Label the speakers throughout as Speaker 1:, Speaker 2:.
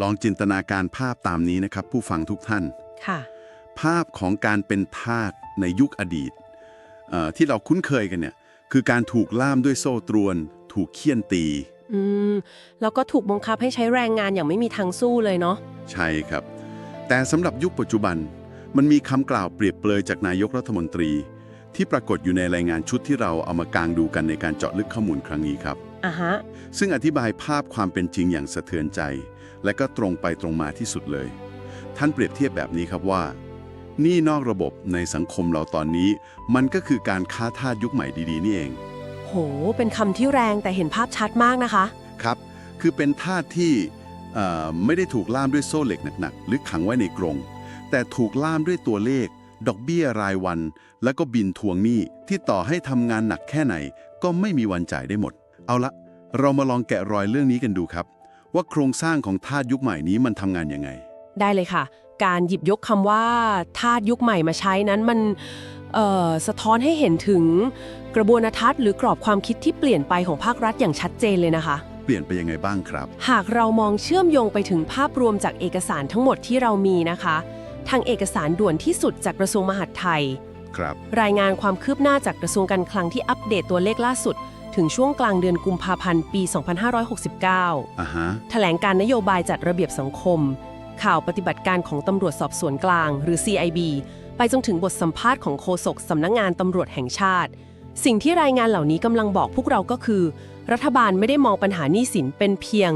Speaker 1: ลองจินตนาการภาพตามนี้นะครับ ผู้ฟังทุกท่าน
Speaker 2: ค่ะ
Speaker 1: ภาพของการเป็นทาสในยุคอดีตเอ่อที่เราคุ้นเคยกันเนี่ยคือการถูกล่ามด้วยโซ่ตรวน ถูกเคี่ยนตี
Speaker 2: อืม แล้วก็ถูกบังคับให้ใช้แรงงานอย่างไม่มีทางสู้เลยเนาะ
Speaker 1: ใช่ครับ แต่สำหรับยุคปัจจุบัน มันมีคำกล่าวเปรียบเปรยจากนายกรัฐมนตรี ที่ปรากฏอยู่ในรายงานชุดที่เราเอามากางดูกันในการเจาะลึกข้อมูลครั้งนี้ครับ
Speaker 2: อะฮะ
Speaker 1: ซึ่งอธิบายภาพความเป็นจริงอย่างสะเทือนใจ และก็ตรงไปตรงมาที่สุดเลย ท่านเปรียบเทียบแบบนี้ครับว่าหนี่นอกระบบในสังคมเราตอนนี้ มันก็คือการค้าทาสยุคใหม่ดีๆ นี่เอง
Speaker 2: โห เป็นคำที่แรงแต่เห็นภาพชัดมากนะคะ
Speaker 1: ครับ คือเป็นทาสที่เอ่อไม่ได้ถูกล่ามด้วยโซ่เหล็กหนักๆหรือขังไว้ในกรง แต่ถูกล่ามด้วยตัวเลข ดอกเบี้ยรายวัน แล้วก็บินทวงหนี้ที่ต่อให้ทำงานหนักแค่ไหน ก็ไม่มีวันจ่ายได้หมด เอาละเรามาลองแกะรอยเรื่องนี้กันดูครับ ว่าโครงสร้างของทาสยุคใหม่นี้มันทำงานยังไง
Speaker 2: ได้เลยค่ะ การหยิบยกคำว่าทาสยุคใหม่มาใช้นั้นมันเอ่อสะท้อนให้เห็นถึงกระบวนทัศน์หรือกรอบความคิดที่เปลี่ยนไปของภาครัฐอย่างชัดเจนเลยนะคะ
Speaker 1: เปลี่ยนไปยังไงบ้างครับ
Speaker 2: หากเรามองเชื่อมโยงไปถึงภาพรวมจากเอกสารทั้งหมดที่เรามีนะคะ ทางเอกสารด่วนที่สุดจากกระทรวงมหาดไทย
Speaker 1: ครับ
Speaker 2: รายงานความคืบหน้าจากกระทรวงการคลังที่อัปเดตตัวเลขล่าสุด ถึงช่วงกลางเดือนกุมภาพันธ์ปี 2569
Speaker 1: อ่าฮะ
Speaker 2: แถลงการนโยบายจัดระเบียบสังคม ข่าวปฏิบัติการของตำรวจสอบสวนกลาง หรือ CIB ไปจนถึงบทสัมภาษณ์ของโฆษกสำนักงงานตำรวจแห่งชาติ สิ่งที่รายงานเหล่านี้กำลังบอกพวกเราก็คือ รัฐบาลไม่ได้มองปัญหาหนี้สินเป็นเพียง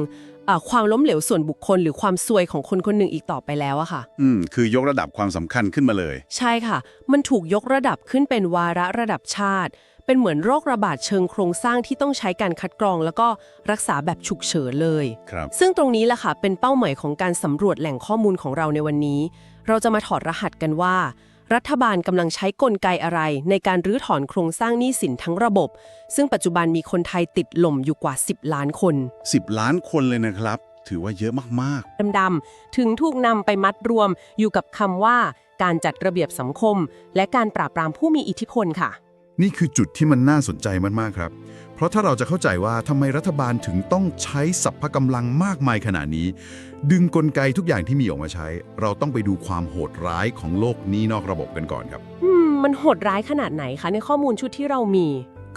Speaker 2: เอ่อความล้มเหลวส่วนบุคคล หรือความซวยของคนคนหนึ่งอีกต่อไปแล้วอะค่ะ
Speaker 1: อืม คือยกระดับความสำคัญขึ้นมาเลย
Speaker 2: ใช่ค่ะ มันถูกยกระดับขึ้นเป็นวาระระดับชาติ เป็นเหมือนโรคระบาดเชิงโครงสร้างที่ต้องใช้การคัดกรอง แล้วก็รักษาแบบฉุกเฉินเลย
Speaker 1: ครับ
Speaker 2: ซึ่งตรงนี้แหละค่ะ เป็นเป้าหมายของการสำรวจแหล่งข้อมูลของเราในวันนี้ เราจะมาถอดรหัสกันว่า รัฐบาลกำลังใช้กลไกอะไร ในการรื้อถอนโครงสร้างหนี้สินทั้งระบบ ซึ่งปัจจุบันมีคนไทยติดหล่มอยู่กว่า 10 ล้านคน
Speaker 1: 10 ล้านคนเลยนะครับ ถือว่าเยอะมาก
Speaker 2: ดำๆ ถึงถูกนำไปมัดรวมอยู่กับคำว่า การจัดระเบียบสังคม และการปราบปรามผู้มีอิทธิพลค่ะ
Speaker 3: ๆ นี่คือจุดที่มันน่าสนใจมากๆครับ เพราะถ้าเราจะเข้าใจว่าทำไมรัฐบาลถึงต้องใช้สัพพะกำลังมากมายขนาดนี้ ดึงกลไกทุกอย่างที่มีออกมาใช้ เราต้องไปดูความโหดร้ายของโลกหนี้นอกระบบกันก่อนครับ
Speaker 2: อืม มันโหดร้ายขนาดไหนคะในข้อมูลชุดที่เรามี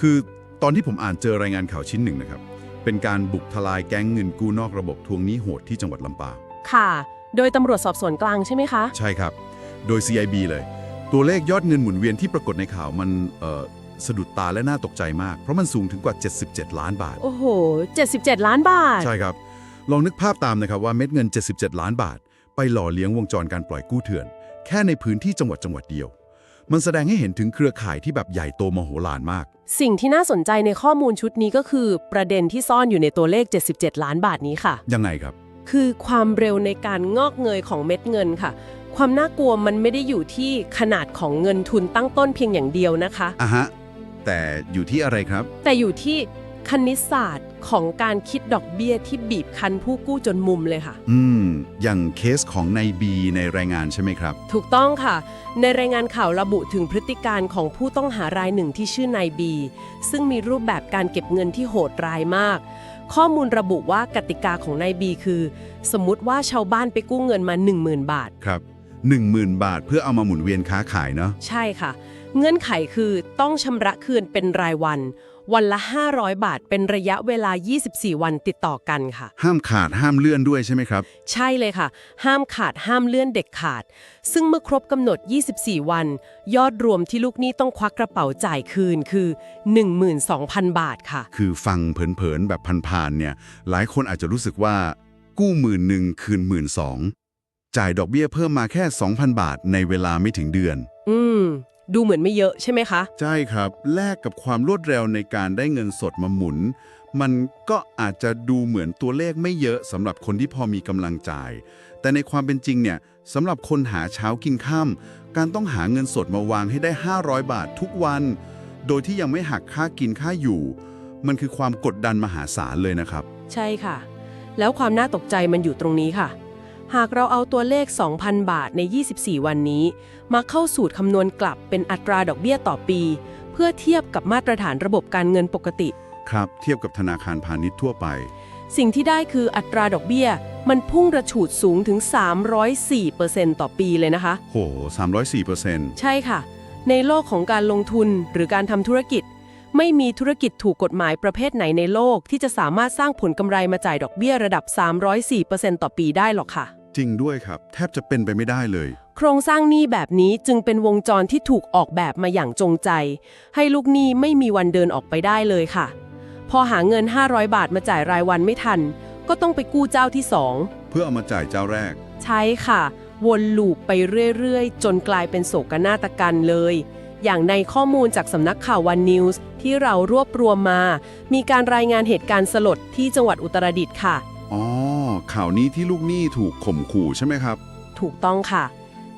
Speaker 3: คือตอนที่ผมอ่านเจอรายงานข่าวชิ้นหนึ่งนะครับ เป็นการบุกทลายแก๊งเงินกู้นอกระบบทวงหนี้โหดที่จังหวัดลำปาง
Speaker 2: ค่ะ โดยตำรวจสอบสวนกลางใช่ไหมคะ
Speaker 3: ใช่ครับ โดย CIB เลย ตัวเลขยอดเงินหมุนเวียนที่ปรากฏในข่าวมันเอ่อสะดุดตาและน่าตกใจมาก เพราะมันสูงถึงกว่า 77 ล้านบาท
Speaker 2: โอ้โห 77 ล้านบาท
Speaker 3: ใช่ครับ ลองนึกภาพตามนะครับว่าเม็ดเงิน 77 ล้านบาท ไปหล่อเลี้ยงวงจรการปล่อยกู้เถื่อน แค่ในพื้นที่จังหวัดจังหวัดเดียว มันแสดงให้เห็นถึงเครือข่ายที่แบบใหญ่โตมโหฬารมาก
Speaker 2: สิ่งที่น่าสนใจในข้อมูลชุดนี้ก็คือ ประเด็นที่ซ่อนอยู่ในตัวเลข 77 ล้านบาทนี้ค่ะ
Speaker 3: ยังไงครับ
Speaker 2: คือความเร็วในการงอกเงยของเม็ดเงินค่ะ ความน่ากลัวมันไม่ได้อยู่ที่ขนาดของเงินทุนตั้งต้นเพียงอย่างเดียวนะคะ
Speaker 1: ๆอะฮะ แต่อยู่ที่อะไรครับ
Speaker 2: แต่อยู่ที่คณิตศาสตร์ของการคิดดอกเบี้ยที่บีบคั้นผู้กู้จนมุมเลยค่ะ
Speaker 1: อืม อย่างเคสของนายบีในรายงานใช่ไหมครับ
Speaker 2: ถูกต้องค่ะ ในรายงานข่าวระบุถึงพฤติการของผู้ต้องหารายหนึ่งที่ชื่อนายบี ซึ่งมีรูปแบบการเก็บเงินที่โหดร้ายมาก ข้อมูลระบุว่ากติกาของนายบีคือ สมมุติว่าชาวบ้านไปกู้เงินมา 10,000 บาท
Speaker 1: ครับ 10,000 บาท เพื่อเอามาหมุนเวียนค้าขายเนาะ
Speaker 2: ใช่ค่ะ เงื่อนไขคือต้องชำระคืนเป็นรายวัน วันละ 500 บาทเป็นระยะเวลา 24 วันติดต่อกันค่ะ
Speaker 1: ห้ามขาดห้ามเลื่อนด้วยใช่ไหมครับ
Speaker 2: ใช่เลยค่ะ ห้ามขาดห้ามเลื่อนเด็กขาด ซึ่งเมื่อครบกำหนด 24 วัน ยอดรวมที่ลูกหนี้ต้องควักกระเป๋าจ่ายคืนคือ 12,000 บาทค่ะ
Speaker 1: คือฟังเผินๆแบบผ่านๆเนี่ย หลายคนอาจจะรู้สึกว่ากู้หมื่นหนึ่งคืนหมื่นสอง จ่ายดอกเบี้ยเพิ่มมาแค่ 2,000 บาทในเวลาไม่ถึงเดือน
Speaker 2: อืม ดูเหมือนไม่เยอะใช่ไหมคะ
Speaker 1: ใช่ครับ แลกกับความรวดเร็วในการได้เงินสดมาหมุน มันก็อาจจะดูเหมือนตัวเลขไม่เยอะสำหรับคนที่พอมีกำลังจ่าย แต่ในความเป็นจริงเนี่ยสำหรับคนหาเช้ากินข้ามการต้องหาเงินสดมาวางให้ได้ 500 บาททุกวัน โดยที่ยังไม่หักค่ากินค่าอยู่ มันคือความกดดันมหาศาลเลยนะครับ
Speaker 2: ใช่ค่ะ แล้วความน่าตกใจมันอยู่ตรงนี้ค่ะ หากเราเอาตัวเลข 2,000 บาทใน 24 วันนี้ มาเข้าสูตรคำนวณกลับเป็นอัตราดอกเบี้ยต่อปี เพื่อเทียบกับมาตรฐานระบบการเงินปกติ
Speaker 1: ครับเทียบกับธนาคารพาณิชย์ทั่วไป
Speaker 2: สิ่งที่ได้คืออัตราดอกเบี้ย มันพุ่งระฉูดสูงถึง 304%ต่อปีเลยนะคะ
Speaker 1: โห304%
Speaker 2: ใช่ค่ะ ในโลกของการลงทุนหรือการทำธุรกิจ ไม่มีธุรกิจถูกกฎหมายประเภทไหนในโลก ที่จะสามารถสร้างผลกำไรมาจ่ายดอกเบี้ยระดับ 304%ต่อปีได้หรอกค่ะ
Speaker 1: จริงด้วยครับ แทบจะเป็นไปไม่ได้เลย
Speaker 2: โครงสร้างหนี้แบบนี้จึงเป็นวงจรที่ถูกออกแบบมาอย่างจงใจ ให้ลูกหนี้ไม่มีวันเดินออกไปได้เลยค่ะ พอหาเงิน 500 บาทมาจ่ายรายวันไม่ทัน ก็ต้องไปกู้เจ้าที่สอง
Speaker 1: เพื่อเอามาจ่ายเจ้าแรก
Speaker 2: ใช่ค่ะ วนลูปไปเรื่อยๆ จนกลายเป็นโศกนาฏกรรมเลย อย่างในข้อมูลจากสำนักข่าววันนิวส์ที่เรารวบรวมมา มีการรายงานเหตุการณ์สลดที่จังหวัดอุตรดิตถ์ค่ะ
Speaker 1: อ๋อ ข่าวนี้ที่ลูกหนี้ถูกข่มขู่ใช่ไหมครับ
Speaker 2: ถูกต้องค่ะ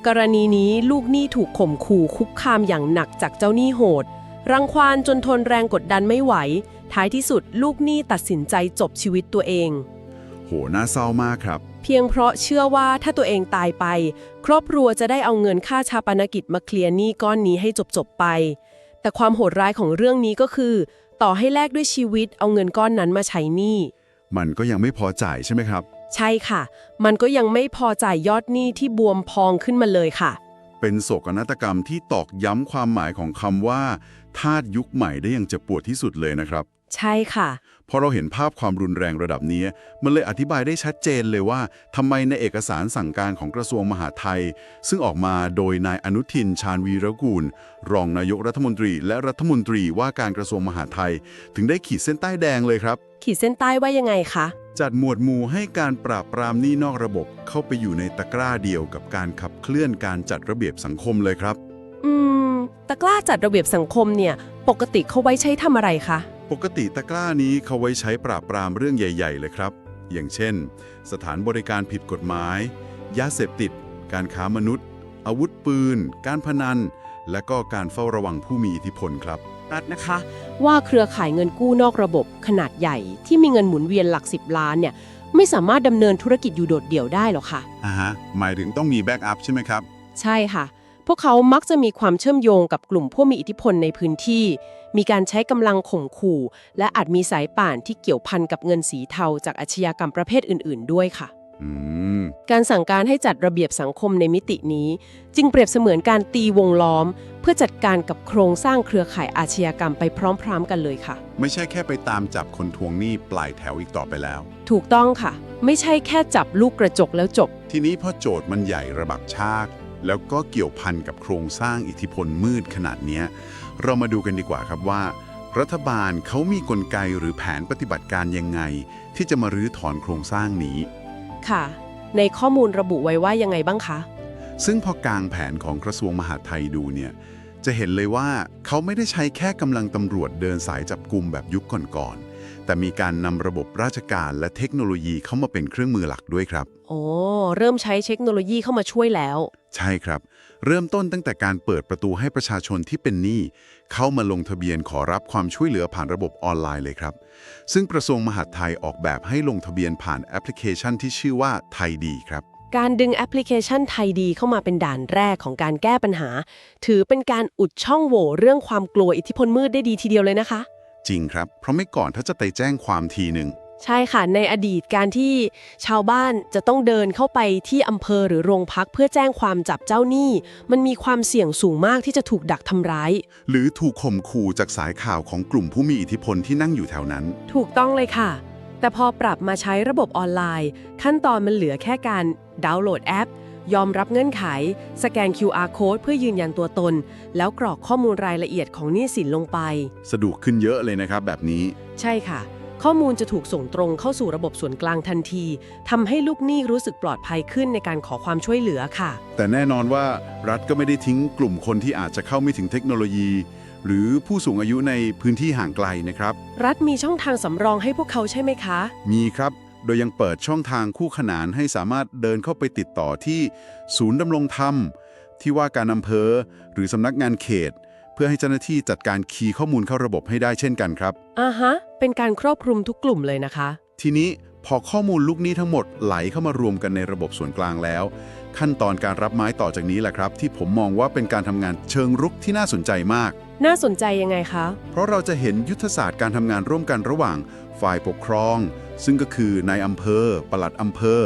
Speaker 2: กรณีนี้ลูกหนี้ถูกข่มขู่คุกคามอย่างหนักจากเจ้าหนี้โหด รังควานจนทนแรงกดดันไม่ไหว ท้ายที่สุดลูกหนี้ตัดสินใจจบชีวิตตัวเอง
Speaker 1: โห น่าเศร้ามากครับ
Speaker 2: เพียงเพราะเชื่อว่าถ้าตัวเองตายไป ครอบครัวจะได้เอาเงินค่าชาปนกิจมาเคลียร์หนี้ก้อนนี้ให้จบๆไป แต่ความโหดร้ายของเรื่องนี้ก็คือ ต่อให้แลกด้วยชีวิตเอาเงินก้อนนั้นมาใช้หนี้
Speaker 1: มันก็ยังไม่พอจ่ายใช่ไหมครับ
Speaker 2: ใช่ค่ะ มันก็ยังไม่พอจ่ายยอดหนี้ที่บวมพองขึ้นมาเลยค่ะ
Speaker 1: เป็นโศกนาฏกรรมที่ตอกย้ำความหมายของคำว่าทาสยุคใหม่ได้อย่างเจ็บปวดที่สุดเลยนะครับ
Speaker 2: ใช่ค่ะ
Speaker 1: พอเราเห็นภาพความรุนแรงระดับนี้ มันเลยอธิบายได้ชัดเจนเลยว่าทำไมในเอกสารสั่งการของกระทรวงมหาดไทย ซึ่งออกมาโดยนายอนุทินชาญวีรกูล รองนายกรัฐมนตรี และรัฐมนตรีว่าการกระทรวงมหาดไทย ถึงได้ขีดเส้นใต้แดงเลยครับ
Speaker 2: ขีดเส้นใต้ว่ายังไงคะ
Speaker 1: จัดหมวดหมู่ให้การปราบปรามหนี้นอกระบบเข้าไปอยู่ในตะกร้าเดียวกับการขับเคลื่อนการจัดระเบียบสังคมเลยครับ
Speaker 2: อืม ตะกร้าจัดระเบียบสังคมเนี่ย ปกติเขาไว้ใช้ทำอะไรคะ
Speaker 1: ปกติตะกร้านี้เขาไว้ใช้ปราบปรามเรื่องใหญ่ ๆ เลยครับ อย่างเช่น สถานบริการผิดกฎหมาย ยาเสพติด การค้ามนุษย์ อาวุธปืน การพนัน และก็การเฝ้าระวังผู้มีอิทธิพลครับ
Speaker 2: รัฐนะคะ ว่าเครือข่ายเงินกู้นอกระบบขนาดใหญ่ที่มีเงินหมุนเวียนหลักสิบล้านเนี่ยไม่สามารถดำเนินธุรกิจอยู่โดดเดี่ยวได้หรอกค่ะ
Speaker 1: อ่าฮะ หมายถึงต้องมีแบ็กอัพใช่ไหมครับ
Speaker 2: ใช่ค่ะ พวกเขามักจะมีความเชื่อมโยงกับกลุ่มผู้มีอิทธิพลในพื้นที่ มีการใช้กำลังข่มขู่ และอาจมีสายป่านที่เกี่ยวพันกับเงินสีเทาจากอาชญากรรมประเภทอื่น ๆ ด้วยค่ะ
Speaker 1: อืม
Speaker 2: การสั่งการให้จัดระเบียบสังคมในมิตินี้ จึงเปรียบเสมือนการตีวงล้อม เพื่อจัดการกับโครงสร้างเครือข่ายอาชญากรรมไปพร้อม ๆ กันเลยค่ะ
Speaker 1: ไม่ใช่แค่ไปตามจับคนทวงหนี้ปลายแถวอีกต่อไปแล้ว
Speaker 2: ถูกต้องค่ะ ไม่ใช่แค่จับลูกกระจกแล้วจบ
Speaker 1: ทีนี้พอโจทย์มันใหญ่ระบักชาก แล้วก็เกี่ยวพันกับโครงสร้างอิทธิพลมืดขนาดเนี้ย เรามาดูกันดีกว่าครับว่า รัฐบาลเขามีกลไกหรือแผนปฏิบัติการยังไง ที่จะมารื้อถอนโครงสร้างนี้
Speaker 2: ค่ะ ในข้อมูลระบุไว้ว่ายังไงบ้างคะ
Speaker 1: ซึ่งพอกลางแผนของกระทรวงมหาดไทยดูเนี่ย จะเห็นเลยว่าเขาไม่ได้ใช้แค่กำลังตำรวจเดินสายจับกลุ่มแบบยุคก่อนๆ แต่มีการนำระบบราชการและเทคโนโลยีเข้ามาเป็นเครื่องมือหลักด้วยครับ
Speaker 2: โอ้เริ่มใช้เทคโนโลยีเข้ามาช่วยแล้ว
Speaker 1: ใช่ครับ เริ่มต้นตั้งแต่การเปิดประตูให้ประชาชนที่เป็นหนี้เข้ามาลงทะเบียนขอรับความช่วยเหลือผ่านระบบออนไลน์เลยครับ ซึ่งกระทรวงมหาดไทยออกแบบให้ลงทะเบียนผ่านแอปพลิเคชันที่ชื่อว่าไทยดีครับ
Speaker 2: การดึงแอปพลิเคชันไทยดีเข้ามาเป็นด่านแรกของการแก้ปัญหา ถือเป็นการอุดช่องโหว่เรื่องความกลัวอิทธิพลมืดได้ดีทีเดียวเลยนะคะ
Speaker 1: จริงครับ เพราะไม่ก่อนถ้าจะไปแจ้งความทีหนึ่ง
Speaker 2: ใช่ค่ะ ในอดีตการที่ชาวบ้านจะต้องเดินเข้าไปที่อำเภอหรือโรงพักเพื่อแจ้งความจับเจ้าหนี้ มันมีความเสี่ยงสูงมากที่จะถูกดักทำร้าย
Speaker 1: หรือถูกข่มขู่จากสายข่าวของกลุ่มผู้มีอิทธิพลที่นั่งอยู่แถวนั้น
Speaker 2: ถูกต้องเลยค่ะ แต่พอปรับมาใช้ระบบออนไลน์ ขั้นตอนมันเหลือแค่การดาวน์โหลดแอป ยอมรับเงื่อนไข สแกน QR code เพื่อยืนยันตัวตน แล้วกรอกข้อมูลรายละเอียดของหนี้สินลงไป
Speaker 1: สะดวกขึ้นเยอะเลยนะครับแบบนี้
Speaker 2: ใช่ค่ะ ข้อมูลจะถูกส่งตรงเข้าสู่ระบบส่วนกลางทันทีทำให้ลูกหนี้รู้สึกปลอดภัยขึ้นในการขอความช่วยเหลือค่ะ
Speaker 1: แต่แน่นอนว่ารัฐก็ไม่ได้ทิ้งกลุ่มคนที่อาจจะเข้าไม่ถึงเทคโนโลยี หรือผู้สูงอายุในพื้นที่ห่างไกลนะครับ
Speaker 2: รัฐมีช่องทางสำรองให้พวกเขาใช่ไหมคะ
Speaker 1: มีครับ โดยยังเปิดช่องทางคู่ขนานให้สามารถเดินเข้าไปติดต่อที่ศูนย์ดำรงธรรม ที่ว่าการอำเภอ หรือสำนักงานเขต เพื่อให้เจ้าหน้าที่จัดการคีย์ข้อมูลเข้าระบบให้ได้เช่นกันครับ
Speaker 2: อ่าฮะ เป็นการครอบคลุมทุกกลุ่มเลยนะคะ
Speaker 1: ทีนี้พอข้อมูลลูกหนี้ทั้งหมดไหลเข้ามารวมกันในระบบส่วนกลางแล้ว ขั้นตอนการรับไม้ต่อจากนี้แหละครับ ที่ผมมองว่าเป็นการทำงานเชิงรุกที่น่าสนใจมาก
Speaker 2: น่าสนใจยังไงคะ
Speaker 1: เพราะเราจะเห็นยุทธศาสตร์การทำงานร่วมกันระหว่างฝ่ายปกครอง ซึ่งก็คือนายอำเภอ ปลัดอำเภอ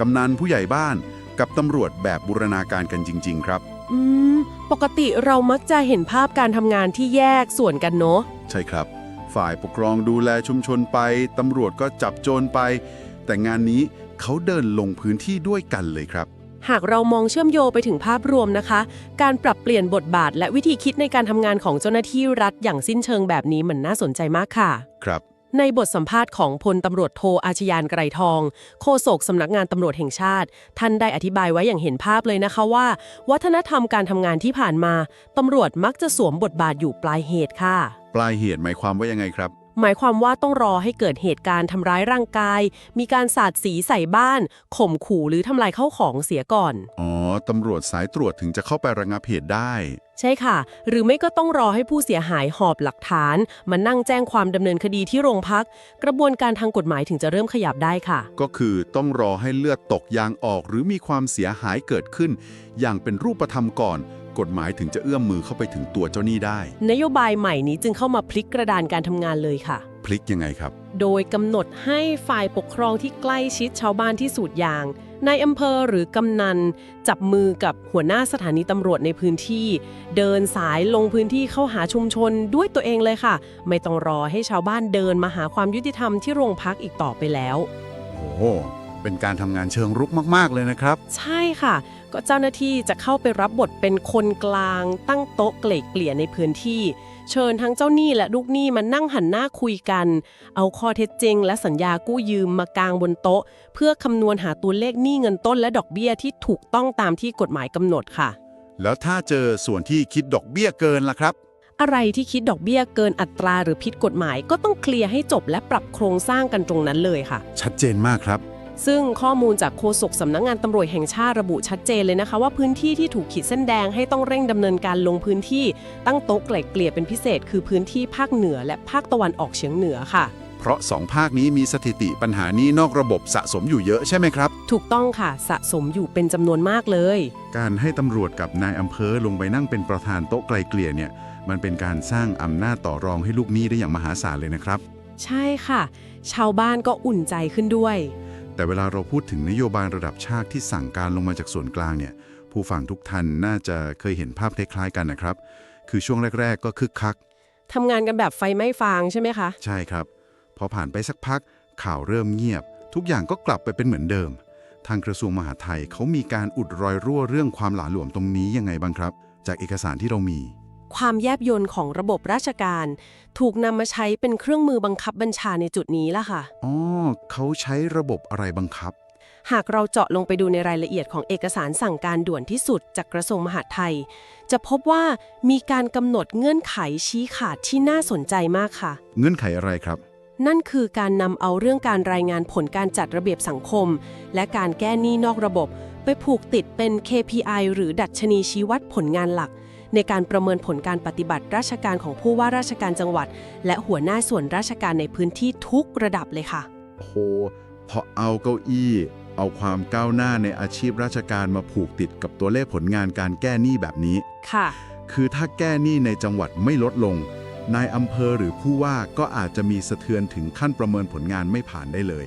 Speaker 1: กำนันผู้ใหญ่บ้าน กับตำรวจแบบบูรณาการกันจริง ๆ ครับ
Speaker 2: อืม ปกติเรามักจะเห็นภาพการทำงานที่แยกส่วนกันเนาะ
Speaker 1: ใช่ครับ ฝ่ายปกครองดูแลชุมชนไป ตำรวจก็จับโจรไป แต่งานนี้เขาเดินลงพื้นที่ด้วยกันเลยครับ
Speaker 2: หากเรามองเชื่อมโยงไปถึงภาพรวมนะคะ การปรับเปลี่ยนบทบาท และวิธีคิดในการทำงานของเจ้าหน้าที่รัฐอย่างสิ้นเชิงแบบนี้มันน่าสนใจมากค่ะ
Speaker 1: ครับ
Speaker 2: ในบทสัมภาษณ์ของพลตำรวจโทอาชยานไกรทอง โฆษกสำนักงานตำรวจแห่งชาติ ท่านได้อธิบายไว้อย่างเห็นภาพเลยนะคะว่า วัฒนธรรมการทำงานที่ผ่านมาตำรวจมักจะสวมบทบาทอยู่ปลายเหตุค่ะ
Speaker 1: ปลายเหตุหมายความว่ายังไงครับ
Speaker 2: หมายความว่าต้องรอให้เกิดเหตุการณ์ทำร้ายร่างกาย มีการสาดสีใส่บ้าน ข่มขู่หรือทำลายเข้าของเสียก่อน
Speaker 1: อ๋อ ตำรวจสายตรวจถึงจะเข้าไประงับเหตุได้
Speaker 2: ใช่ค่ะ หรือไม่ก็ต้องรอให้ผู้เสียหายหอบหลักฐาน มานั่งแจ้งความดำเนินคดีที่โรงพัก กระบวนการทางกฎหมายถึงจะเริ่มขยับได้ค่ะ
Speaker 1: ก็คือต้องรอให้เลือดตกยางออกหรือมีความเสียหายเกิดขึ้น อย่างเป็นรูปธรรมก่อน กฎหมายถึงจะเอื้อมมือเข้าไปถึงตัวเจ้าหนี้ได้
Speaker 2: นโยบายใหม่นี้จึงเข้ามาพลิกกระดานการทำงานเลยค่ะ
Speaker 1: พลิกยังไงครับ
Speaker 2: โดยกำหนดให้ฝ่ายปกครองที่ใกล้ชิดชาวบ้านที่สูตรยางนายอำเภอหรือกำนัน จับมือกับหัวหน้าสถานีตำรวจในพื้นที่ เดินสายลงพื้นที่เข้าหาชุมชนด้วยตัวเองเลยค่ะ ไม่ต้องรอให้ชาวบ้านเดินมาหาความยุติธรรมที่โรงพักอีกต่อไปแล้ว
Speaker 1: โอ้โหเป็นการทำงานเชิงรุกมาก ๆ เลยนะครับ
Speaker 2: ใช่ค่ะ ก็เจ้าหน้าที่จะเข้าไปรับบทเป็นคนกลาง ตั้งโต๊ะเกลี่ยเกลี่ยในพื้นที่ เชิญทั้งเจ้าหนี้และลูกหนี้มานั่งหันหน้าคุยกัน เอาข้อเท็จจริง และสัญญากู้ยืมมากางบนโต๊ะ เพื่อคำนวณหาตัวเลขหนี้เงินต้นและดอกเบี้ยที่ถูกต้องตามที่กฎหมายกำหนดค่ะ
Speaker 1: แล้วถ้าเจอส่วนที่คิดดอกเบี้ยเกินล่ะครับ
Speaker 2: อะไรที่คิดดอกเบี้ยเกินอัตราหรือผิดกฎหมายก็ต้องเคลียร์ให้จบและปรับโครงสร้างกันตรงนั้นเลยค่ะ
Speaker 1: ชัดเจนมากครับ
Speaker 2: ซึ่งข้อมูลจากโฆษกสำนักงานตำรวจแห่งชาติระบุชัดเจนเลยนะคะ ว่าพื้นที่ที่ถูกขีดเส้นแดงให้ต้องเร่งดำเนินการลงพื้นที่ตั้งโต๊ะไกล่เกลี่ยเป็นพิเศษ คือพื้นที่ภาคเหนือและภาคตะวันออกเฉียงเหนือค่ะ
Speaker 1: เพราะสองภาคนี้มีสถิติปัญหานี้นอกระบบสะสมอยู่เยอะใช่ไหมครับ
Speaker 2: ถูกต้องค่ะ สะสมอยู่เป็นจำนวนมากเลย
Speaker 1: การให้ตำรวจกับนายอำเภอลงไปนั่งเป็นประธานโต๊ะไกลเกลี่ยเนี่ย มันเป็นการสร้างอำนาจต่อรองให้ลูกหนี้ได้อย่างมหาศาลเลยนะครับ
Speaker 2: ใช่ค่ะ ชาวบ้านก็อุ่นใจขึ้นด้วย
Speaker 1: แต่เวลาเราพูดถึงนโยบายระดับชาติที่สั่งการลงมาจากส่วนกลางเนี่ย ผู้ฟังทุกท่านน่าจะเคยเห็นภาพคล้ายๆกันนะครับ คือช่วงแรก ๆ ก็คึกคัก
Speaker 2: ทำงานกันแบบไฟไหม้ฟางใช่ไหมคะ
Speaker 1: ใช่ครับ พอผ่านไปสักพัก ข่าวเริ่มเงียบ ทุกอย่างก็กลับไปเป็นเหมือนเดิม ทางกระทรวงมหาดไทยเขามีการอุดรอยรั่วเรื่องความหลาหลวมตรงนี้ยังไงบ้างครับ จากเอกสารที่เรามี
Speaker 2: ความแยบยลของระบบราชการ ถูกนำมาใช้เป็นเครื่องมือบังคับบัญชาในจุดนี้ละค่ะ
Speaker 1: อ๋อเขาใช้ระบบอะไรบังคับ
Speaker 2: หากเราเจาะลงไปดูในรายละเอียดของเอกสารสั่งการด่วนที่สุดจากกระทรวงมหาดไทย จะพบว่ามีการกำหนดเงื่อนไขชี้ขาดที่น่าสนใจมากค่ะ
Speaker 1: เงื่อนไขอะไรครับ
Speaker 2: นั่นคือการนำเอาเรื่องการรายงานผลการจัดระเบียบสังคม และการแก้หนี้นอกระบบ ไปผูกติดเป็น KPI หรือดัชนีชี้วัดผลงานหลัก ในการประเมินผลการปฏิบัติราชการของผู้ว่าราชการจังหวัด และหัวหน้าส่วนราชการในพื้นที่ทุกระดับเลยค่ะ
Speaker 1: โหพอเอาเก้าอี้ เอาความก้าวหน้าในอาชีพราชการมาผูกติดกับตัวเลขผลงานการแก้หนี้แบบนี้
Speaker 2: ค่ะ
Speaker 1: คือถ้าแก้หนี้ในจังหวัดไม่ลดลง นายอำเภอหรือผู้ว่าก็อาจจะมีสะเทือนถึงขั้นประเมินผลงานไม่ผ่านได้เลย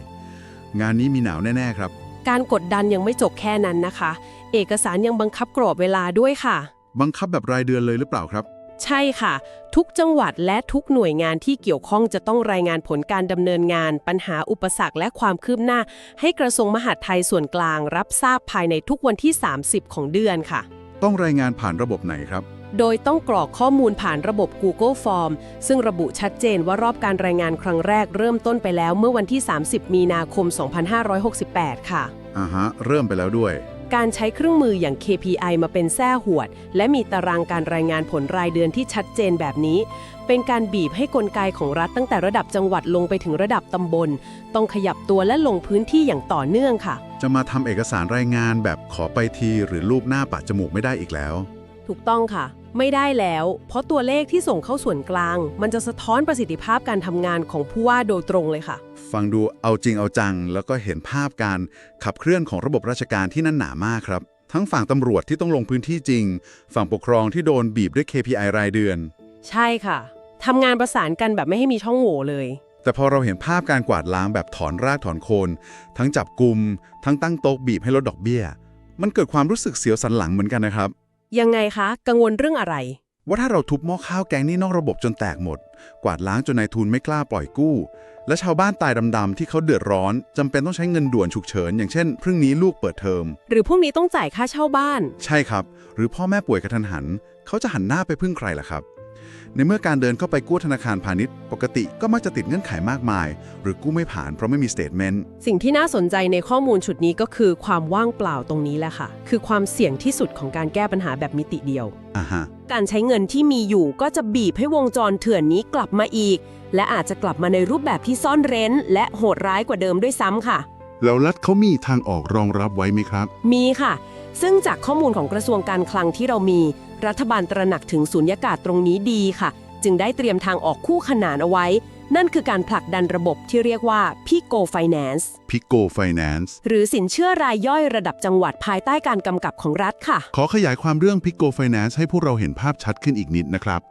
Speaker 1: งานนี้มีหนาวแน่ ๆ ครับ
Speaker 2: การกดดันยังไม่จบแค่นั้นนะคะ เอกสารยังบังคับกรอบเวลาด้วยค่ะ
Speaker 1: บังคับแบบรายเดือนเลยหรือเปล่าครับ
Speaker 2: ใช่ค่ะ ทุกจังหวัดและทุกหน่วยงานที่เกี่ยวข้องจะต้องรายงานผลการดำเนินงาน ปัญหาอุปสรรคและความคืบหน้า ให้กระทรวงมหาดไทยส่วนกลาง รับทราบภายในทุกวันที่ 30 ของเดือนค่ะ
Speaker 1: ต้องรายงานผ่านระบบไหนครับ
Speaker 2: โดยต้องกรอกข้อมูลผ่านระบบ Google Form ซึ่งระบุชัดเจนว่ารอบการรายงานครั้งแรกเริ่มต้นไปแล้วเมื่อวันที่ 30 มีนาคม 2568 ค่ะ
Speaker 1: อ่าฮะ เริ่มไปแล้วด้วย
Speaker 2: การใช้เครื่องมืออย่าง KPI มาเป็นแส้หวด และมีตารางการรายงานผลรายเดือนที่ชัดเจนแบบนี้ เป็นการบีบให้กลไกของรัฐตั้งแต่ระดับจังหวัดลงไปถึงระดับตำบล ต้องขยับตัวและลงพื้นที่อย่างต่อเนื่องค่ะ
Speaker 1: จะมาทำเอกสารรายงานแบบขอไปทีหรือรูปหน้าปะจมูกไม่ได้อีกแล้ว
Speaker 2: ถูกต้องค่ะ ไม่ได้แล้ว เพราะตัวเลขที่ส่งเข้าส่วนกลาง มันจะสะท้อนประสิทธิภาพการทำงานของผู้ว่าโดยตรงเลยค่ะ
Speaker 1: ฟังดูเอาจริงเอาจัง แล้วก็เห็นภาพการขับเคลื่อนของระบบราชการที่นั่นหนามากครับ ทั้งฝั่งตำรวจที่ต้องลงพื้นที่จริง ฝั่งปกครองที่โดนบีบด้วย KPI รายเดือน
Speaker 2: ใช่ค่ะทำงานประสานกันแบบไม่ให้มีช่องโหว่เลย
Speaker 1: แต่พอเราเห็นภาพการกวาดล้างแบบถอนรากถอนโคน ทั้งจับกลุ่มทั้งตั้งโต๊ะบีบให้ลดดอกเบี้ย มันเกิดความรู้สึกเสียวสันหลังเหมือนกันนะครับ
Speaker 2: ยังไงคะ กังวลเรื่องอะไร
Speaker 1: ว่าถ้าเราทุบหม้อข้าวแกงหนี่นอกระบบจนแตกหมด กวาดล้างจนนายทุนไม่กล้าปล่อยกู้ และชาวบ้านตายดำๆที่เขาเดือดร้อนจำเป็นต้องใช้เงินด่วนฉุกเฉิน อย่างเช่นพรุ่งนี้ลูกเปิดเทอม
Speaker 2: หรือพรุ่งนี้ต้องจ่ายค่าเช่าบ้าน
Speaker 1: ใช่ครับ หรือพ่อแม่ป่วยกระทันหัน เขาจะหันหน้าไปพึ่งใครล่ะครับ ในเมื่อการเดินเข้าไปกู้ธนาคารพาณิชย์ ปกติก็มักจะติดเงื่อนไขมากมาย หรือกู้ไม่ผ่านเพราะไม่มีสเตทเมนต์
Speaker 2: สิ่งที่น่าสนใจในข้อมูลชุดนี้ก็คือความว่างเปล่าตรงนี้แหละค่ะ คือความเสี่ยงที่สุดของการแก้ปัญหาแบบมิติเดียว
Speaker 1: อ่าฮะ
Speaker 2: การใช้เงินที่มีอยู่ก็จะบีบให้วงจรเถื่อนนี้กลับมาอีก และอาจจะกลับมาในรูปแบบที่ซ่อนเร้น และโหดร้ายกว่าเดิมด้วยซ้ำค่ะ
Speaker 1: แล้วรัฐเขามีทางออกรองรับไว้ไหมครับ
Speaker 2: มีค่ะ ซึ่งจากข้อมูลของกระทรวงการคลังที่เรามี รัฐบาลตระหนักถึงสุญญากาศตรงนี้ดีค่ะ จึงได้เตรียมทางออกคู่ขนานเอาไว้ นั่นคือการผลักดันระบบที่เรียกว่าพี่โกไฟแนนซ์
Speaker 1: พิโกไฟแนนซ์
Speaker 2: หรือสินเชื่อรายย่อยระดับจังหวัดภายใต้การกำกับของรัฐค่ะ
Speaker 1: ขอขยายความเรื่อง Pico Finance ให้พวกเราเห็นภาพชัดขึ้นอีกนิดนะครับ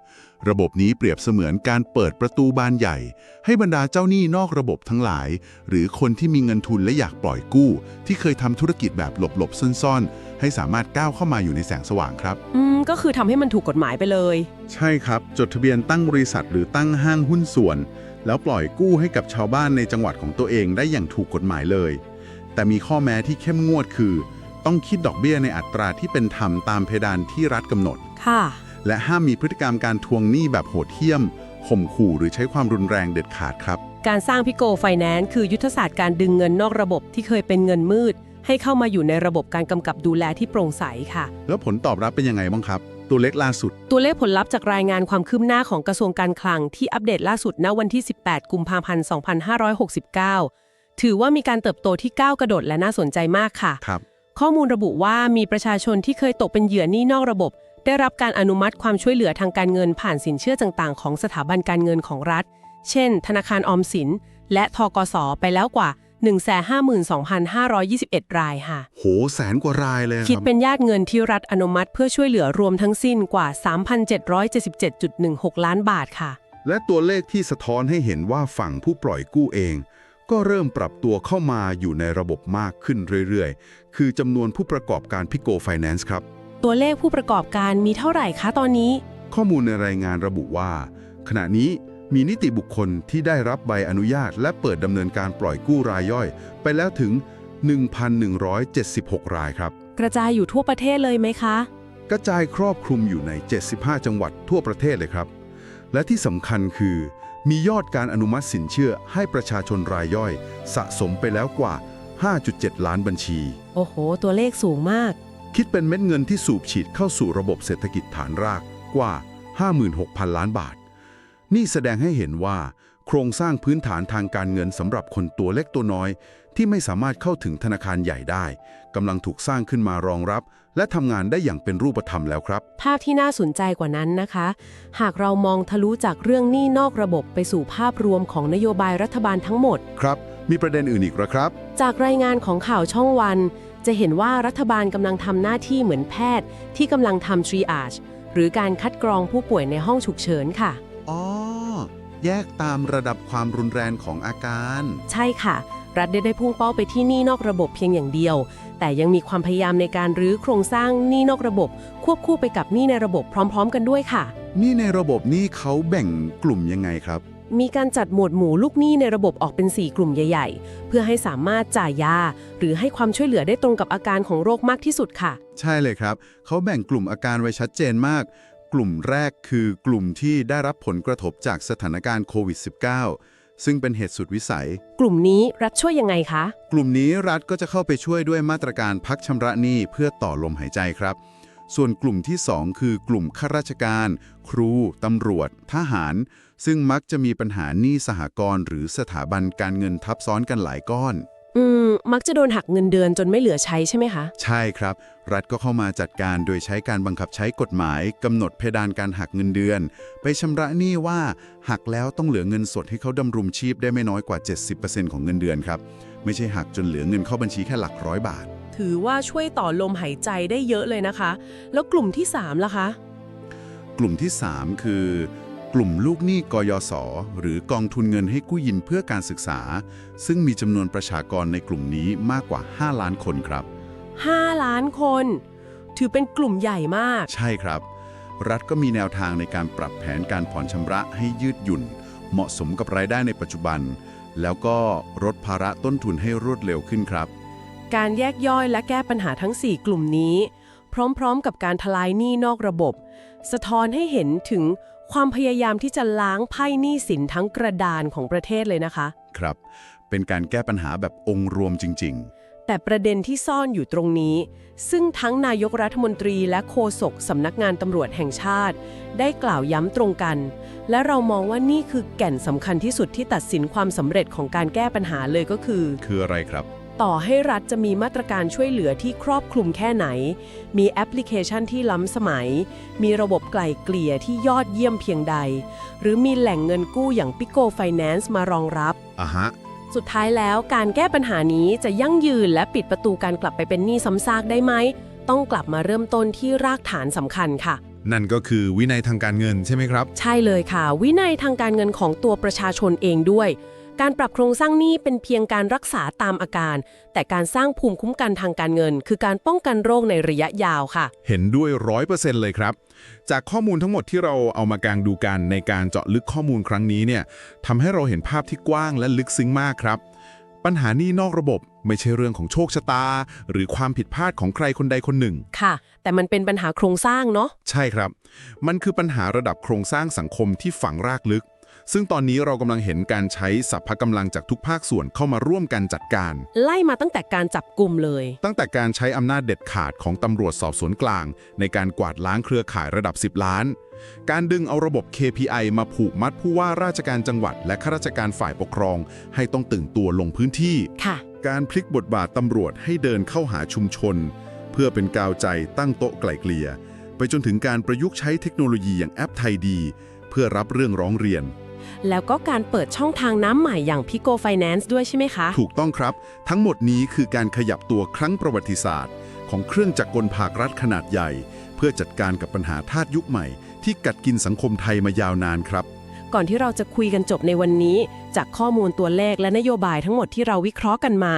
Speaker 1: ระบบนี้เปรียบเสมือนการเปิดประตูบานใหญ่ ให้บรรดาเจ้าหนี้นอกระบบทั้งหลาย หรือคนที่มีเงินทุนและอยากปล่อยกู้ ที่เคยทำธุรกิจแบบหลบๆซ่อนๆ ให้สามารถก้าวเข้ามาอยู่ในแสงสว่างครับ
Speaker 2: อืม ก็คือทำให้มันถูกกฎหมายไปเลย
Speaker 1: ใช่ครับ จดทะเบียนตั้งบริษัทหรือตั้งห้างหุ้นส่วน แล้วปล่อยกู้ให้กับชาวบ้านในจังหวัดของตัวเองได้อย่างถูกกฎหมายเลย แต่มีข้อแม้ที่เข้มงวดคือ ต้องคิดดอกเบี้ยในอัตราที่เป็นธรรมตามเพดานที่รัฐกำหนด
Speaker 2: ค่ะ
Speaker 1: และห้ามมีพฤติกรรมการทวงหนี้แบบโหดเหี้ยมข่มขู่หรือใช้ความรุนแรงเด็ดขาดครับ
Speaker 2: การสร้างพิโกไฟแนนซ์คือยุทธศาสตร์การดึงเงินนอกระบบที่เคยเป็นเงินมืด ให้เข้ามาอยู่ในระบบการกำกับดูแลที่โปร่งใสค่ะ
Speaker 1: แล้วผลตอบรับเป็นยังไงบ้างครับ ตัวเล็กล่าสุด
Speaker 2: ตัวเลขผลลัพธ์จากรายงานความคืบหน้าของกระทรวงการคลังที่อัปเดตล่าสุดณวันที่ 18 กุมภาพันธ์ 2569 ถือว่ามีการเติบโตที่ก้าวกระโดดและน่าสนใจมากค่ะ
Speaker 1: ครับ
Speaker 2: ข้อมูลระบุว่ามีประชาชนที่เคยตกเป็นเหยื่อหนี้นอกระบบ ได้รับการอนุมัติความช่วยเหลือทางการเงินผ่านสินเชื่อต่างๆ ของสถาบันการเงินของรัฐ เช่น ธนาคารออมสิน และทกสไปแล้วกว่า 152,521 รายค่ะ
Speaker 1: โหแสนกว่ารายเลย
Speaker 2: คิด
Speaker 1: ครับ
Speaker 2: เป็นญาติเงินที่รัฐอนุมัติเพื่อช่วยเหลือรวมทั้งสิ้นกว่า 3,777.16 ล้านบาทค่ะ
Speaker 1: และตัวเลขที่สะท้อนให้เห็นว่าฝั่งผู้ปล่อยกู้เอง ก็เริ่มปรับตัวเข้ามาอยู่ในระบบมากขึ้นเรื่อยๆ คือจำนวนผู้ประกอบการพิโกไฟแนนซ์ครับ
Speaker 2: ตัวเลขผู้ประกอบการมีเท่าไหร่คะตอนนี้
Speaker 1: ข้อมูลในรายงานระบุว่า ขณะนี้มีนิติบุคคลที่ได้รับใบอนุญาต และเปิดดำเนินการปล่อยกู้รายย่อย ไปแล้วถึง 1,176 รายครับ
Speaker 2: กระจายอยู่ทั่วประเทศเลยไหมคะ
Speaker 1: กระจายครอบคลุมอยู่ใน 75 จังหวัดทั่วประเทศเลยครับ และที่สำคัญคือ มียอดการอนุมัติสินเชื่อให้ประชาชนรายย่อย สะสมไปแล้วกว่า 5.7 ล้านบัญชี
Speaker 2: โอ้โห ตัวเลขสูงมาก
Speaker 1: คิดเป็นเม็ดเงินที่สูบฉีดเข้าสู่ระบบเศรษฐกิจฐานรากกว่า 56,000 ล้านบาท นี่แสดงให้เห็นว่า โครงสร้างพื้นฐานทางการเงินสำหรับคนตัวเล็กตัวน้อย ที่ไม่สามารถเข้าถึงธนาคารใหญ่ได้กำลังถูกสร้างขึ้นมารองรับ และทำงานได้อย่างเป็นรูปธรรมแล้วครับ
Speaker 2: ภาพที่น่าสนใจกว่านั้นนะคะ หากเรามองทะลุจากเรื่องหนี้นอกระบบไปสู่ภาพรวมของนโยบายรัฐบาลทั้งหมด
Speaker 1: ครับ มีประเด็นอื่นอีกหรอครับ
Speaker 2: จากรายงานของข่าวช่องวัน จะเห็นว่ารัฐบาลกำลังทำหน้าที่เหมือนแพทย์ ที่กำลังทำ triage หรือการคัดกรองผู้ป่วยในห้องฉุกเฉินค่ะ
Speaker 1: อ๋อ แยกตามระดับความรุนแรงของอาการ
Speaker 2: ใช่ค่ะ รัฐได้ได้พุ่งเป้าไปที่หนี้นอกระบบเพียงอย่างเดียว แต่ยังมีความพยายามในการรื้อโครงสร้างหนี้นอกระบบ ควบคู่ไปกับหนี้ในระบบพร้อม ๆ กันด้วยค่ะ
Speaker 1: นี่ในระบบนี่เขาแบ่งกลุ่มยังไงครับ
Speaker 2: มีการจัดหมวดหมู่ลูกหนี้ในระบบออกเป็น 4 กลุ่มใหญ่ ๆ เพื่อให้สามารถจ่ายยา หรือให้ความช่วยเหลือได้ตรงกับอาการของโรคมากที่สุดค่ะ
Speaker 1: ใช่เลยครับ เขาแบ่งกลุ่มอาการไว้ชัดเจนมาก กลุ่มแรกคือกลุ่มที่ได้รับผลกระทบจากสถานการณ์โควิด -19 ซึ่งเป็นเหตุสุดวิสัย
Speaker 2: กลุ่มนี้รัฐช่วยยังไงคะ
Speaker 1: กลุ่มนี้รัฐก็จะเข้าไปช่วยด้วยมาตรการพักชำระหนี้เพื่อต่อลมหายใจครับ ส่วนกลุ่มที่ 2 คือกลุ่มข้าราชการ ครู ตำรวจ ทหาร ซึ่งมักจะมีปัญหาหนี้สหกรณ์หรือสถาบันการเงินทับซ้อนกันหลายก้อน
Speaker 2: อืม มักจะโดนหักเงินเดือนจนไม่เหลือใช้ใช่ไหมคะ
Speaker 1: ใช่ครับ รัฐก็เข้ามาจัดการโดยใช้การบังคับใช้กฎหมายกำหนดเพดานการหักเงินเดือน ไปชำระหนี้ว่าหักแล้วต้องเหลือเงินสดให้เขาดำรงชีพได้ไม่น้อยกว่า 70%ของเงินเดือนครับ ไม่ใช่หักจนเหลือเงินเข้าบัญชีแค่หลักร้อยบาท
Speaker 2: ถือว่าช่วยต่อลมหายใจได้เยอะเลยนะคะ แล้วกลุ่มที่3ล่ะคะ
Speaker 1: กลุ่มที่ 3 คือ กลุ่มลูกหนี้กยศหรือกองทุนเงินให้กู้ยืมเพื่อการศึกษา ซึ่งมีจำนวนประชากรในกลุ่มนี้มากกว่า 5 ล้านคนครับ
Speaker 2: 5 ล้านคน ถือเป็นกลุ่มใหญ่มาก
Speaker 1: ใช่ครับ รัฐก็มีแนวทางในการปรับแผนการผ่อนชำระให้ยืดหยุ่น เหมาะสมกับรายได้ในปัจจุบัน แล้วก็ลดภาระต้นทุนให้รวดเร็วขึ้นครับ
Speaker 2: การแยกย่อยและแก้ปัญหาทั้ง 4 กลุ่มนี้ พร้อมๆ กับการทลายหนี้นอกระบบ สะท้อนให้เห็นถึงความพยายามที่จะล้างไพ่หนี้สินทั้งกระดานของประเทศเลยนะคะ
Speaker 1: ครับ เป็นการแก้ปัญหาแบบองค์รวมจริง
Speaker 2: แต่ประเด็นที่ซ่อนอยู่ตรงนี้ ซึ่งทั้งนายกรัฐมนตรีและโฆษกสำนักงานตำรวจแห่งชาติ ได้กล่าวย้ำตรงกัน และเรามองว่านี่คือแก่นสำคัญที่สุดที่ตัดสินความสำเร็จของการแก้ปัญหาเลยก็คือ
Speaker 1: ๆคืออะไรครับ
Speaker 2: ต่อให้รัฐจะมีมาตรการช่วยเหลือที่ครอบคลุมแค่ไหน มีแอปพลิเคชันที่ล้ำสมัย มีระบบไกล่เกลี่ยที่ยอดเยี่ยมเพียงใด หรือมีแหล่งเงินกู้อย่าง p i c o Finance มารองรับ
Speaker 1: อะฮะ
Speaker 2: สุดท้ายแล้วการแก้ปัญหานี้จะยั่งยืนและปิดประตูการกลับไปเป็นหนี้ซ้ำซากได้ไหม ต้องกลับมาเริ่มต้นที่รากฐานสำคัญค่ะ
Speaker 4: นั่นก็คือวินัยทางการเงินใช่ไหมครับ
Speaker 2: ใช่เลยค่ะ วินัยทางการเงินของตัวประชาชนเองด้วย การปรับโครงสร้างหนี้เป็นเพียงการรักษาตามอาการ แต่การสร้างภูมิคุ้มกันทางการเงิน คือการป้องกันโรคในระยะยาวค่ะ
Speaker 4: เห็นด้วยร้อยเปอร์เซ็นต์เลยครับ จากข้อมูลทั้งหมดที่เราเอามากางดูกันในการเจาะลึกข้อมูลครั้งนี้เนี่ยทำให้เราเห็นภาพที่กว้างและลึกซึ้งมากครับ ปัญหาหนี้นอกระบบไม่ใช่เรื่องของโชคชะตา หรือความผิดพลาดของใครคนใดคนหนึ่ง
Speaker 2: ค่ะ แต่มันเป็นปัญหาโครงสร้างเนาะ
Speaker 4: ใช่ครับ มันคือปัญหาระดับโครงสร้างสังคมที่ฝังรากลึก ซึ่งตอนนี้เรากำลังเห็นการใช้สัพพะกำลังจากทุกภาคส่วนเข้ามาร่วมกันจัดการ
Speaker 2: ไล่มาตั้งแต่การจับกลุ่มเลย
Speaker 4: ตั้งแต่การใช้อำนาจเด็ดขาดของตำรวจสอบสวนกลาง ในการกวาดล้างเครือข่ายระดับ 10 ล้าน การดึงเอาระบบ KPI มาผูกมัดผู้ว่าราชการจังหวัด และข้าราชการฝ่ายปกครอง ให้ต้องตื่นตัวลงพื้นที่
Speaker 2: ค่ะ
Speaker 1: การพลิกบทบาทตำรวจให้เดินเข้าหาชุมชน เพื่อเป็นกาวใจตั้งโต๊ะไกล่เกลี่ยไปจนถึงการประยุกต์ใช้เทคโนโลยีอย่างแอปไทยดี เพื่อรับเรื่องร้องเรียน
Speaker 2: แล้วก็การเปิดช่องทางน้ำใหม่อย่าง p i c o Finance ด้วยใช่ไหมคะ
Speaker 1: ถูกต้องครับ ทั้งหมดนี้คือการขยับตัวครั้งประวัติศาสตร์ ของเครื่องจักรกลภาครัฐขนาดใหญ่ เพื่อจัดการกับปัญหาทาสยุคใหม่ ที่กัดกินสังคมไทยมายาวนานครับ
Speaker 2: ก่อนที่เราจะคุยกันจบในวันนี้ จากข้อมูลตัวเลขและนโยบายทั้งหมดที่เราวิเคราะห์กันมา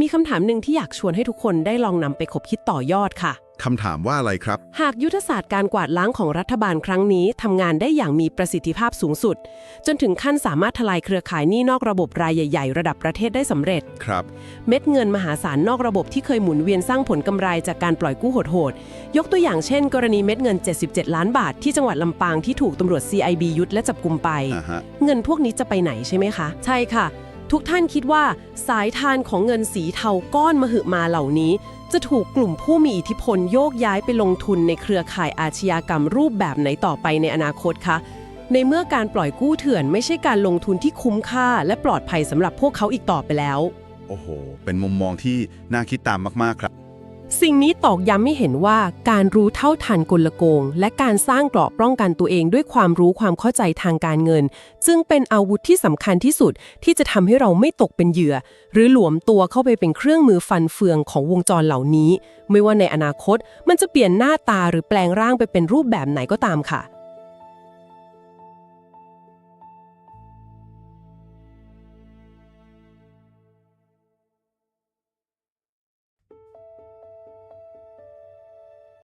Speaker 2: มีคำถามหนึ่งที่อยากชวนให้ทุกคนได้ลองนำไปคบคิดต่อยอดค่ะ
Speaker 1: คำถามว่าอะไรครับ
Speaker 2: หากยุทธศาสตร์การกวาดล้างของรัฐบาลครั้งนี้ทำงานได้อย่างมีประสิทธิภาพสูงสุด จนถึงขั้นสามารถทลายเครือข่ายหนี้นอกระบบรายใหญ่ ๆ ระดับประเทศได้สำเร็จ
Speaker 1: ครับ
Speaker 2: เม็ดเงินมหาศาลนอกระบบที่เคยหมุนเวียนสร้างผลกำไรจากการปล่อยกู้โหดๆยกตัวอย่างเช่น กรณีเม็ดเงิน 77 ล้านบาทที่จังหวัดลำปางที่ถูกตำรวจ CIB ยึดและจับกุมไป
Speaker 1: อ่าฮะ
Speaker 2: เงินพวกนี้จะไปไหนใช่ไหมคะ ใช่ค่ะ ทุกท่านคิดว่า สายทานของเงินสีเทาก้อนมหึมาเหล่านี้ จะถูกกลุ่มผู้มีอิทธิพลโยกย้ายไปลงทุนในเครือข่ายอาชญากรรมรูปแบบไหนต่อไปในอนาคตคะ ในเมื่อการปล่อยกู้เถื่อนไม่ใช่การลงทุนที่คุ้มค่า และปลอดภัยสำหรับพวกเขาอีกต่อไปแล้ว
Speaker 1: โอ้โห เป็นมุมมองที่น่าคิดตามมาก ๆ ครับ
Speaker 2: สิ่งนี้ตอกย้ำให้เห็นว่าการรู้เท่าทันกลโกง และการสร้างเกราะป้องกันตัวเองด้วยความรู้ความเข้าใจทางการเงิน จึงเป็นอาวุธที่สำคัญที่สุดที่จะทำให้เราไม่ตกเป็นเหยื่อ หรือหลวมตัวเข้าไปเป็นเครื่องมือฟันเฟืองของวงจรเหล่านี้ ไม่ว่าในอนาคตมันจะเปลี่ยนหน้าตาหรือแปลงร่างไปเป็นรูปแบบไหนก็ตามค่ะ